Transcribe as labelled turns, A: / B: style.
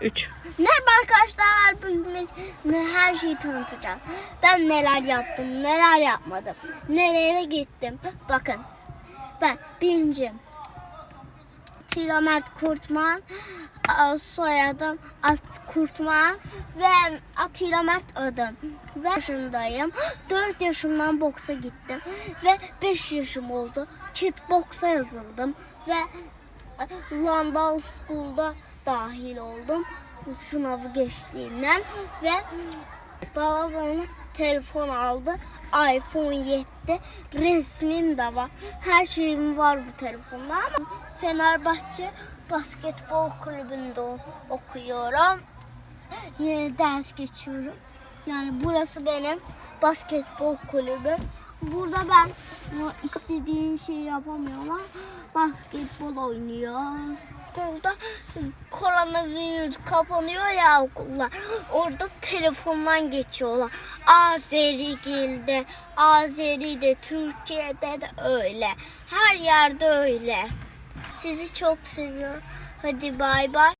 A: 3.
B: Merhaba arkadaşlar. Bugün her şeyi tanıtacağım. Ben neler yaptım, neler yapmadım, nerelere gittim. Bakın ben birinci Tila Mert Kurtman, soyadım At Kurtman ve Atilla Mert adım. Ve yaşındayım. 4 yaşımdan boksa gittim ve 5 yaşım oldu. Çit boksa yazıldım ve Landau School'da dahil oldum. Bu sınavı geçtiğimden ve babam bana telefon aldı. iPhone 7 resmim de var. Her şeyim var bu telefonda ama Fenerbahçe basketbol kulübünde okuyorum. Yine ders geçiyorum. Yani burası benim basketbol kulübüm. Burada ben istediğim şeyi yapamıyorum basketbol oynuyoruz. Okulda koronavirüs kapanıyor ya okullar. Orada telefondan geçiyorlar. Azerigil'de, Azeri'de, Türkiye'de de öyle. Her yerde öyle. Sizi çok seviyorum. Hadi bay bay.